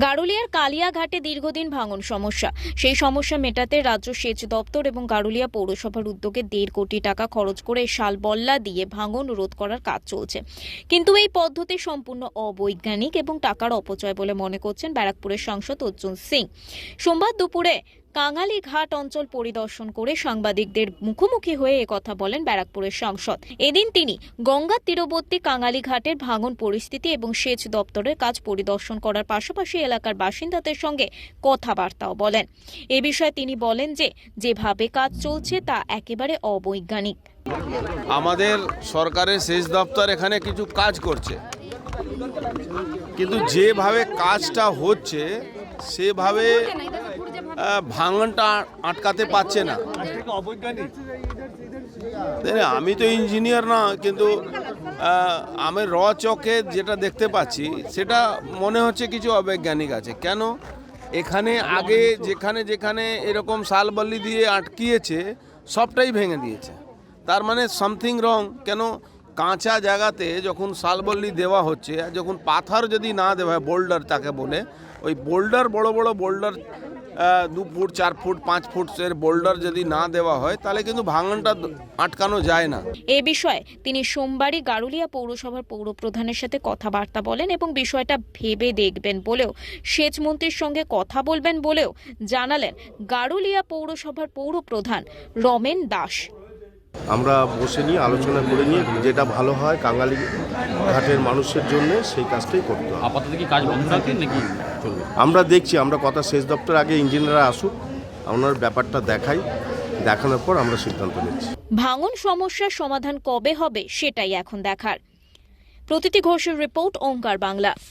গারুলিয়ার কালিয়াঘাটে দীর্ঘদিন ভাঙন সমস্যা। সেই সমস্যা মেটাতে রাজ্য সেচ দপ্তর এবং গারুলিয়া পৌরসভার উদ্যোগে দেড় কোটি টাকা খরচ করে শাল বল্লা দিয়ে ভাঙন রোধ করার কাজ চলছে। কিন্তু এই পদ্ধতি সম্পূর্ণ অবৈজ্ঞানিক এবং টাকার অপচয় বলে মনে করছেন ব্যারাকপুরের সাংসদ অর্জুন সিং। সোমবার দুপুরে কাঙালি ঘাট অঞ্চল পরিদর্শন করে সাংবাদিকদের মুখোমুখি হয়ে একথা বলেন ব্যারাকপুরের সাংসদ। এদিন তিনি গঙ্গার তীরবর্তী কাঙালি ঘাটের ভাঙন পরিস্থিতি এবং সেচ দপ্তরের কাজ পরিদর্শন করার পাশাপাশি এলাকার বাসিন্দাদের সঙ্গে কথাবার্তাও বলেন। এ বিষয়ে তিনি বলেন যে, যেভাবে কাজ চলছে তা একেবারে অবৈজ্ঞানিক। আমাদের সরকারের সেচ দপ্তর এখানে কিছু কাজ করছে। কিন্তু যেভাবে কাজটা হচ্ছে, সেভাবে ভাঙনটা আটকাতে পারছে না। আমি তো ইঞ্জিনিয়ার না, কিন্তু আমি র চকে যেটা দেখতে পাচ্ছি, সেটা মনে হচ্ছে কিছু অবৈজ্ঞানিক আছে। কেন? এখানে আগে যেখানে যেখানে এরকম শালবল্লি দিয়ে আটকিয়েছে, সবটাই ভেঙে দিয়েছে। তার মানে সামথিং রং কেন? কাঁচা জায়গাতে যখন শালবল্লি দেওয়া হচ্ছে যখন পাথর যদি না দেওয়া হয় বোল্ডার তাকে বলে, ওই বোল্ডার বড় বড় বোল্ডার দু ফুট চার ফুট পাঁচ ফুট এর বোল্ডার যদি না দেওয়া হয় তাহলে কিন্তু ভাঙনটা আটকানো যায় না। এ বিষয়ে তিনি সোমবারই গারুলিয়া পৌরসভার পৌরপ্রধানের সাথে কথাবার্তা বলেন এবং বিষয়টা ভেবে দেখবেন বলেও সেচ মন্ত্রীর সঙ্গে কথা বলবেন বলেও জানালেন গারুলিয়া পৌরসভার পৌরপ্রধান রমেন দাস। আমরা বসে নিয়ে আলোচনা করে নিয়ে যেটা ভালো হয় কাঙালি ঘাটের মানুষের জন্য সেই কাজটাই করতে হবে। আপাতত কি কাজ বন্ধ নাকি? আমরা দেখছি আমরা কথা শেষ দপ্তর আগে ইঞ্জিনিয়াররা আসুক ওনার ব্যাপারটা দেখাই দেখানোর পর আমরা সিদ্ধান্ত নিচ্ছি। ভাঙন সমস্যার সমাধান কবে হবে সেটাই এখন দেখার। প্রতিটি ঘোষের রিপোর্ট ওঙ্কার বাংলা।